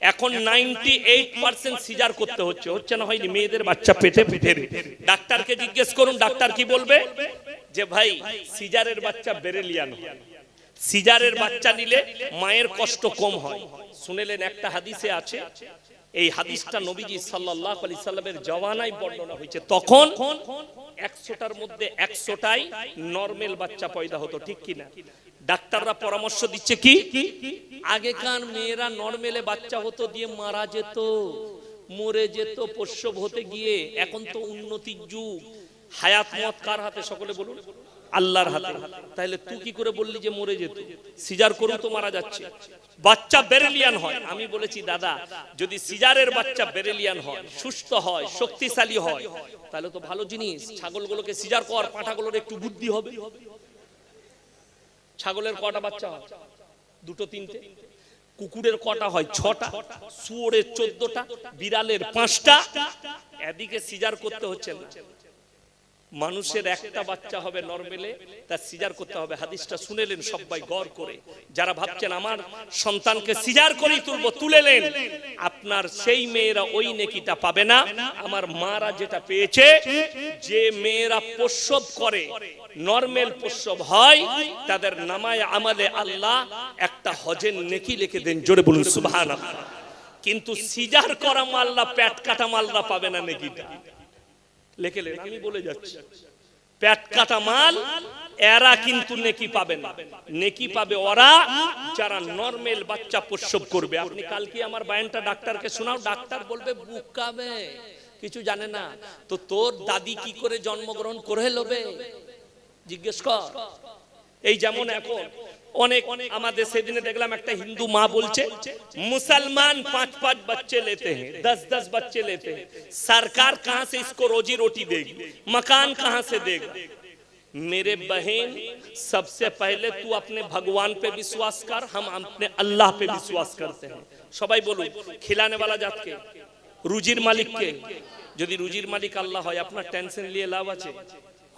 এখন ninety eight percent caesar করতে হচ্ছে। হচ্ছে না হয়নি মেয়েদের বাচ্চা পেটে পেটে ডাক্তারকে জিজ্ঞেস করুন ডাক্তার কি বলবে? যে ভাই সিজারের বাচ্চা বেরেলিয়ান হয় সিজারের বাচ্চা নিলে মায়ের কষ্ট কম হয়। শুনেলেন একটা হাদিসে আছে। এই হাদিসটা নবীজি সাল্লাল্লাহু আলাইহি সাল্লামের জওয়ানায় বর্ণনা হয়েছে। তখন একশোটার মধ্যে একশোটাই নরমেল বাচ্চা পয়দা হতো ঠিক কিনা? ডাক্তাররা পরামর্শ দিচ্ছে কি? আগেকার মেয়েরা নরমেলে বাচ্চা হতো দিয়ে মারা যেত মরে যেত প্রসব হতে গিয়ে। এখন তো উন্নতির যুগ। হায়াত মত কার হাতে? সকলে বলুন। আল্লাহর হাতে। তাহলে তুই কি করে বললি যে মরে যেত? সিজার করুন তো মারা যাচ্ছে। বাচ্চা বেরেলিয়ান হয়। আমি বলেছি দাদা যদি সিজারের বাচ্চা বেরেলিয়ান হয় সুস্থ হয় শক্তিশালী হয় তাহলে তো ভালো জিনিস। ছাগলগুলোকে সিজার কর পাঁঠাগুলোর একটু বুদ্ধি হবে। ছাগলের কটা বাচ্চা হয়? দুটো, তিনটে। কুকুরের কটা হয় ছটা, শুয়োরের চোদ্দটা, বিড়ালের পাঁচটা। এদিকে সিজার করতে হচ্ছে না। মানুষের একটা বাচ্চা হবে নরমেলে তার সিজার করতে হবে। হাদিসটা শুনেলেন সবাই গড় করে। যারা ভাবছেন, আমার সন্তানকে সিজার করেই তুলবো তুলেলেন আপনার সেই মেয়েরা ওই নেকিটা পাবে না। আমার মারা যেটা পেয়েছে, যে মেয়েরা প্রসব করে নরমেল প্রসব হয়, তাদের নামায় আমালে আল্লাহ একটা হজের নেকি লিখে দেন। জোরে বলুন সুবহান কিন্তু সিজার করা মাল্লা প্যাট কাটা মাল্লা পাবে না নেকিটা। লেখেলেন আমি বলে যাচ্ছি। পেট কাটা মাল, এরা কিন্তু নেকি পাবে না। নেকি পাবে ওরা যারা নরমেল বাচ্চা প্রসব করবে। আপনি কালকে আমার বায়ানটা ডাক্তারকে শোনাও, ডাক্তার বলবে বুকাবে কিছু জানে না। তো তোর দাদি কি করে জন্মগ্রহণ করে লবে জিজ্ঞেস কর। এই যেমন এখন অনেক আমাদের সেদিনে দেখলাম একটা হিন্দু মা বলছে মুসলমান पांच पांच बच्चे लेते हैं दस दस बच्चे लेते हैं सरकार कहां से इसको रोजी रोटी देगी मकान कहां से देगा मेरे बहन सबसे पहले तू अपने भगवान पे विश्वास कर हम अपने अल्लाह पे विश्वास करते हैं সবাই বলুন খিলানে वाला জাত কে রুজির মালিক কে যদি রুজির মালিক আল্লাহ হয় আপনার টেনশন নিয়ে লাভ আছে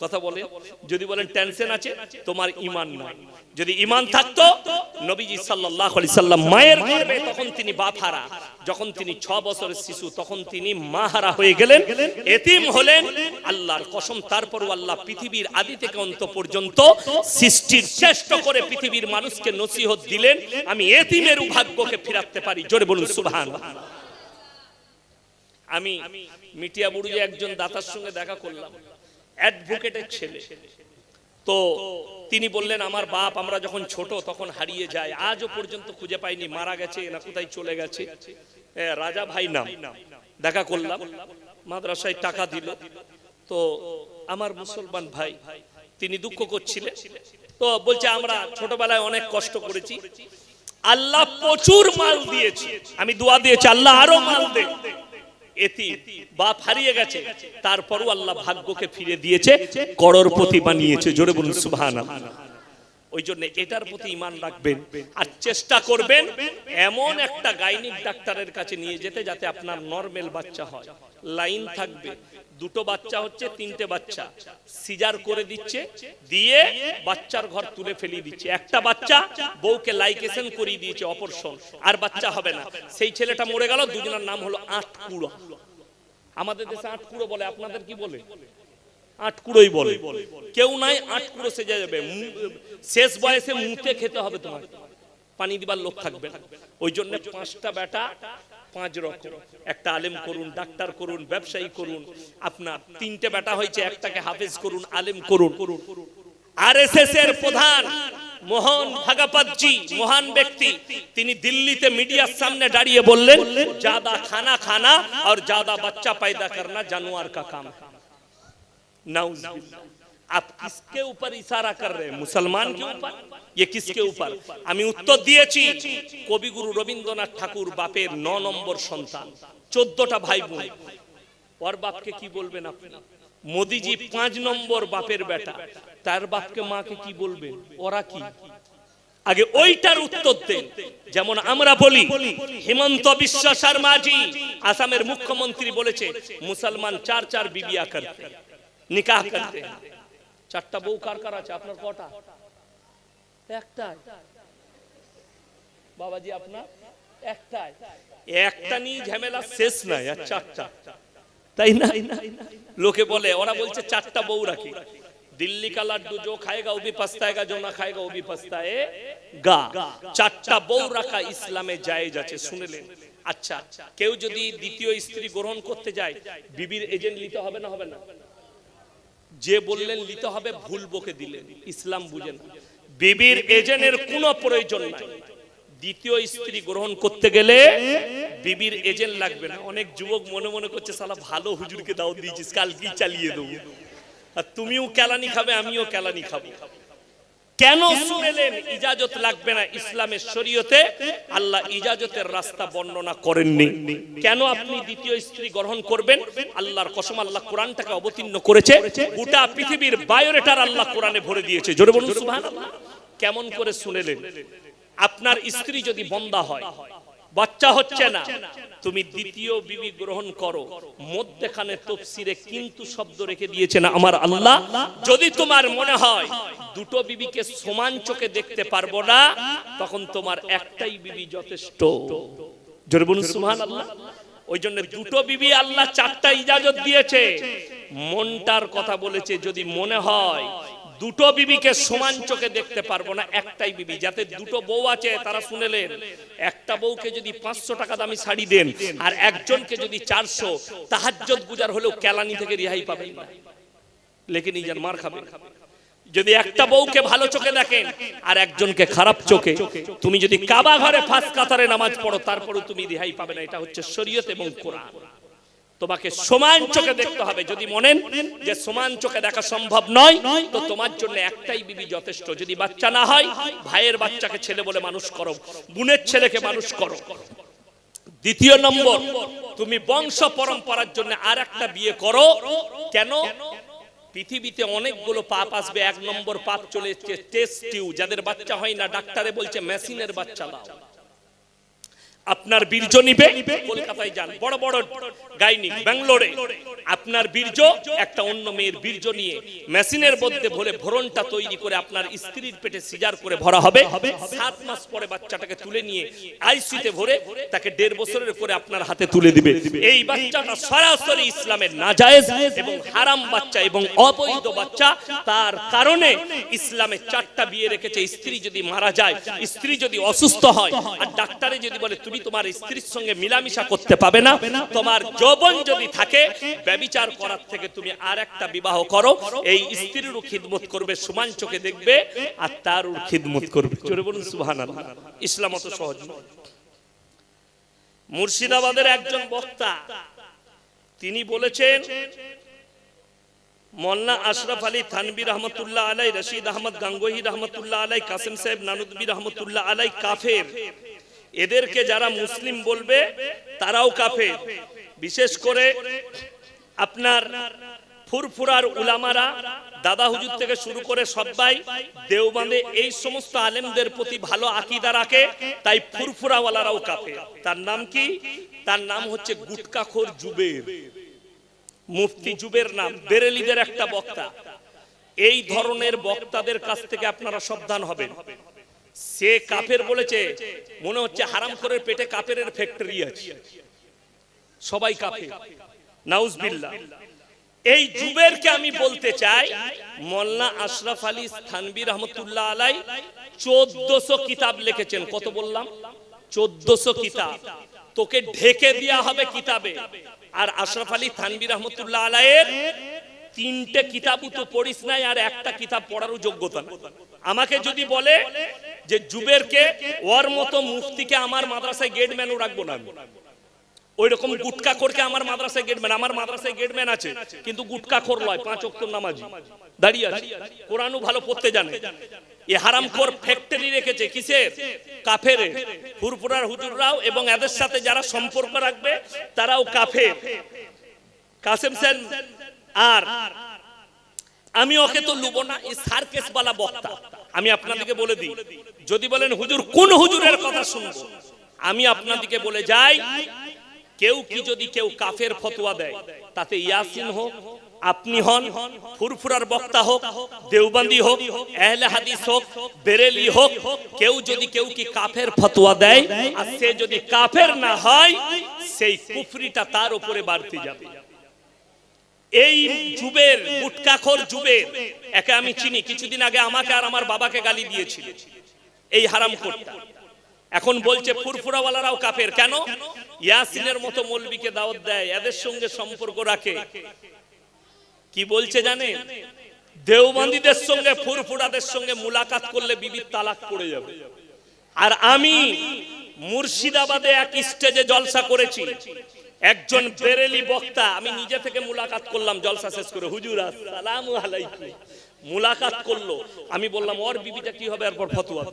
কথা বলেন যদি বলেন টেনশন আছে তোমার ইমান নাই। যদি ইমান থাকতো নবীজি সাল্লাল্লাহু আলাইহি সাল্লাম মায়ের গর্ভে তখন তিনি বাপ হারা যখন তিনি 6 বছরের শিশু তখন তিনি মা হারা হয়ে গেলেন এতিম হলেন আল্লাহর কসম তারপরও আল্লাহ পৃথিবীর আদি থেকে অন্ত পর্যন্ত সৃষ্টির শ্রেষ্ঠ করে পৃথিবীর মানুষকে নসিহত দিলেন। আমি এতিমের ভাগ্যকে ফিরাতে পারি। জোরে বলুন সুবহানাল্লাহ। আমি মিটিয়া বুড়ি একজন দাতার সঙ্গে দেখা করলাম। অ্যাডভোকেটের ছেলে। তো তিনি বললেন, আমার বাপ আমরা যখন ছোট তখন হারিয়ে যায়। আজও পর্যন্ত খুঁজে পাইনি, মারা গেছে না কোথায় চলে গেছে। রাজা ভাই নাম। দেখা করলাম। মাদ্রাসায় টাকা দিল। তো আমার মুসলমান ভাই, তিনি দুঃখ করছিলেন। তো বলছে, আমরা ছোটবেলায় অনেক কষ্ট করেছি। আল্লাহ প্রচুর মাল দিয়েছে। আমি দোয়া দিয়েছি, আল্লাহ আরও মাল দে। এতি বাপ হারিয়ে গেছে, তারপরও আল্লাহ ভাগ্যকে ফিরে দিয়েছে, করর করোরপতি বানিয়েছে জোরে বলুন, সুবহানাল্লাহ। ওই জন্য এটার প্রতি ইমান রাখবেন আর চেষ্টা করবেন এমন একটা গাইনিক ডাক্তারের কাছে নিয়ে যেতে যাতে আপনার নরমেল বাচ্চা হয়। লাইন থাকবে। দুটো বাচ্চা হচ্ছে তিনটে বাচ্চা। সিজার করে দিচ্ছে দিয়ে বাচ্চার ঘর তুলে ফেলিয়ে দিচ্ছে। একটা বাচ্চা বউকে লাইকেশন করিয়ে দিয়েছে অপরশন আর বাচ্চা হবে না। সেই ছেলেটা মরে গেল দুজনের নাম হলো আট কুড়ো। আমাদের দেশে আট কুড়ো বলে আপনাদের কি বলে? আটকুড়োই বলে। কেউ নাই, আটকুড়ো সেজে যাবে। শেষ বয়সে মুতে খেতে হবে তোমার পানি দিবার লোক থাকবে ওই জন্য পাঁচটা বেটা, পাঁচ রকম। একটা আলেম করুন, ডাক্তার করুন, ব্যবসায়ী করুন। আপনার তিনটে বেটা হয়েছে, একটাকে হাফেজ করুন, আলেম করুন। আর এস এর প্রধান মোহন ভাগাপাতজি মহান ব্যক্তি। তিনি দিল্লিতে মিডিয়ার সামনে দাঁড়িয়ে বললেন জাদা খানা খানা আর জাদা বাচ্চা পায়দা করনা জানোয়ার কা কাম। आप किसके ऊपर इशारा कर रहे हैं मुसलमान के ऊपर ये किसके ऊपर আমি উত্তর দিয়েছি কবিগুরু রবীন্দ্রনাথ ঠাকুর বাপের ন নম্বর সন্তান চোদ্দটা ভাই বোন ওর বাপকে কি বলবেন আপনি মোদিজি পাঁচ নম্বর বাপের বেটা তার বাপকে মাকে কি বলবেন ওরা কি আগে ওইটার উত্তর দেন যেমন আমরা বলি হিমন্ত বিশ্ব শর্মাজি আসামের মুখ্যমন্ত্রী বলেছে মুসলমান চার চার বিবিয়া করতে নিকাহ করতে। চারটা বউ কার কার আছে? আপনার কটা? একটাই। বাবাজি, আপনার? একটাই। একটা নিয়ে ঝামেলা শেষ নাই, আর চারটা। তাই না? লোকে বলে, ওরা বলছে চারটা বউ রাখি। দিল্লি কা লাড্ডু জো খায়গা, ওবি ভি পস্তায়েগা, জো না খায়গা, ওবি ভি পস্তায়ে গা। চারটা বউ রাখা ইসলামে জায়েজ আছে, শুনেলেন? আচ্ছা কেউ যদি দ্বিতীয় স্ত্রী গ্রহণ করতে যায়, বিবির এজেন্ট নিতে হবে না হবে না? যে বললেন নিতে হবে ভুল বকে দিলেন। ইসলাম বুঝেন বিবির এজেন্টের কোনো প্রয়োজন নাই। দ্বিতীয় স্ত্রী গ্রহণ করতে গেলে বিবির এজেন্ট লাগবে না। অনেক যুবক মনে মনে করছে সালা ভালো হুজুরকে দাও দিয়েছিস কালকেই চালিয়ে দেবো। আর তুমিও কেলানি খাবে আমিও কেলানি খাব। কেন শুনেলেন ইজাজত লাগবে না ইসলামের শরীয়তে? আল্লাহ ইজাজতের রাস্তা বর্ণনা করেননি। কেন আপনি দ্বিতীয় স্ত্রী গ্রহণ করবেন? আল্লাহর কসম আল্লাহ কোরআনটাকে অবতীর্ণ করেছে। গোটা পৃথিবীর বায়োরেটার আল্লাহ কোরআনে ভরে দিয়েছে। জোরে বলুন, সুবহানাল্লাহ। কেমন করে শুনেলেন? আপনার স্ত্রী যদি বন্দা হয় বাচ্চা হচ্ছে না। তুমি দ্বিতীয় বিবি গ্রহণ করো। মধ্যখানে তফসিরে কিন্তু শব্দ রেখে দিয়েছেন আমার আল্লাহ। যদি তোমার মনে হয় দুটো বিবিকে সমান চোখে দেখতে পারব না, তখন তোমার একটাই বিবি যথেষ্ট। জোরে বলুন, সুবহানাল্লাহ। ওই জন্য দুটো বিবি আল্লাহ চারটা ইজাজত দিয়েছে। মনটার কথা বলেছে, যদি মনে হয় দুটো বিবিকে সমান চোখে দেখতে পারব না, একটাই বিবি। যাতে দুটো বউ আছে, তারা শুনেলেন। একটা বউকে যদি পাঁচশো টাকা দামি শাড়ি দেন, আর একজনকে যদি চারশো তাহাজ্জত গুজার হলেও কেলানি থেকে রিহাই পাবেন না। লেকিন ইজান মার খাবে। যদি একটা বউকে ভালো চোখে দেখেন, আর একজনকে খারাপ চোখে, তুমি যদি কাবা ঘরে ফাঁস কাতারে নামাজ পড়ো তারপরে তুমি রিহাই পাবে না। এটা হচ্ছে শরীয়ত এবং কোরআন। তোমাকে সমান চোখে দেখতে হবে। যদি মনেন যে সমান চোখে দেখা সম্ভব নয়, তো তোমার জন্য একটাই বিবি যথেষ্ট। যদি বাচ্চা না হয়, ভাইয়ের বাচ্চাকে ছেলে বলে মানুষ করো, বোনের ছেলেকে মানুষ করো। দ্বিতীয় নম্বর, তুমি বংশ পরম্পরার জন্য আর একটা বিয়ে করো। কেন? পৃথিবীতে অনেকগুলো পাপ আসবে। এক নম্বর পাপ চলে এসছে টেস্ট যাদের বাচ্চা হয় না, ডাক্তারে বলছে মেশিনের বাচ্চা দাও। আপনার বীর্য নিবে, কলকাতায় যান। বড় বড় গাইনিক ব্যাঙ্গালোরে। আপনার বীর্য, একটা অন্য মেয়ের বীর্য নিয়ে মেশিনের মধ্যে ভরে ভরণটা তৈরি করে আপনার স্ত্রীর পেটে সিজার করে ভরা হবে। সাত মাস পরে বাচ্চাটাকে তুলে নিয়ে আইসিতে ভরে তাকে দেড় বছরের করে আপনার হাতে তুলে দিবে। এই বাচ্চাটা সরাসরি ইসলামের নাজায়েজ এবং হারাম বাচ্চা এবং অবৈধ বাচ্চা। তার কারণে ইসলামে চারটা বিয়ে রেখেছে। স্ত্রী যদি মারা যায়, স্ত্রী যদি অসুস্থ হয়, আর ডাক্তারে যদি বলে, তুমি তোমার স্ত্রীর সঙ্গে মিলামিশা করতে পাবে না। তোমার যৌবন যদি থাকে, ব্যবিচার করার থেকে তুমি আর একটা বিবাহ করো। এই স্ত্রীরও খিদমত করবে, সমান চোখে দেখবে, আর তারও খিদমত করবে। জোরে বলুন, সুবহানাল্লাহ। ইসলাম অত সহজ। মুর্শিদাবাদের একজন বক্তা, তিনি বলেছেন মোল্লা আশরাফ আলী থানবী রহমতুল্লাহ আলাই রশিদ আহমদ গাঙ্গোহী রহমতুল্লাহ আলাই কাসিম সাহেব নানুদ্বী রহমতুল্লাহ আলাই কাফের। এদেরকে যারা মুসলিম বলবে, তারাও কাফের। বিশেষ করে আপনার ফুরফুরার উলামারা, দাদা হুজুর থেকে শুরু করে সবাই দেওবাঁধে এই সমস্ত আলেমদের প্রতি ভালো আকিদা রাখে, তাই ফুরফুরাওয়ালারাও কাফে তার নাম কি? তার নাম হচ্ছে গুটকাখোর জুবের। মুফতি জুবের নাম, বেরেলিদের একটা বক্তা। এই ধরনের বক্তাদের কাছ থেকে আপনারা সাবধান হবেন। সে কাফের বলেছে, মনে হচ্ছে হারাম করে পেটে কাফের ফ্যাক্টরি আছে। সবাই কাফের। নাউজবিল্লাহ এই জুবেরকে আমি বলতে চাই মোল্লা আশরাফ আলী থানবী রহমতুল্লাহ আলাই চোদ্দশো কিতাব লিখেছেন। কত বললাম? চোদ্দশো কিতাব। তোকে ঢেকে দেওয়া হবে কিতাবে। আর আশরাফ আলী থানবী রহমতুল্লাহ আলাইয়ের তিনটে কিতাবও তো পড়িস নাই, আর একটা কিতাব পড়ারও যোগ্যতা আমাকে যদি বলে যে জুবেরকে ওর মতো মুফতিকে আমার মাদ্রাসায় গেট ম্যানও রাখব না আমি। ওই রকম গুটকা করকে আমার মাদ্রাসায় গেটম্যান আমার মাদ্রাসায় গেটম্যান আছে, কিন্তু গুটকা খোর লয়, পাঁচ অক্টর নামাজি। দাঁড়িয়ে আছে। কোরআনও ভালো পড়তে জানে। এ হারাম খোর ফ্যাক্টরি রেখেছে কিসের? কাফেরে। ফুরফুরার হুজুররাও এবং এদের সাথে যারা সম্পর্ক রাখবে, তারাও কাফের। কাসেম সেন আর আমি ওকে তো লুবো না এই সার্কেস বালা বক্তা। আমি আপনাদেরকে বলে দিই যদি বলেন হুজুর কোন হুজুরের কথা শুনব আমি আপনাদেরকে বলে যাই কেউ কি যদি কেউ কাফের ফতোয়া দেয় তাতে ইয়াসিন হোক আপনি হন ফুরফুরার বক্তা হোক দেওবন্দি হোক আহলে হাদিস হোক বেরেলি হোক কেউ যদি কেউ কি কাফের ফতোয়া দেয় আর সে যদি কাফের না হয় সেই কুফরিটা তার উপরে বাড়তে যাবে। এই যুবের গুটকাখোর যুবের একে আমি চিনি, কিছুদিন আগে আমাকে আর আমার বাবাকে গালি দিয়েছিল এই হারাম কোটটা এখন বলছে, ফুরফুরাওয়ালারাও কাফের, কেন? ইয়াসিনের মতো মৌলবীকে দাওয়াত দেয়, এদের সঙ্গে সম্পর্ক রাখে। কি বলছে জানে দেওবন্দীদের সঙ্গে, ফুরফুরাদের সঙ্গে মুলাকাত করলে বিবির তালাক পড়ে যাবে। আর আমি মুর্শিদাবাদে এক স্টেজে জলসা করেছি। একজন বেরেলি বক্তা, আমি নিজে থেকে মুলাকাত করলাম, জলসা শেষ করে, হুজুর, আসসালামু আলাইকুম। মুলাকাত করল। আমি বললাম, ওর বিবিটা কি হবে? এরপর ফতুয়া।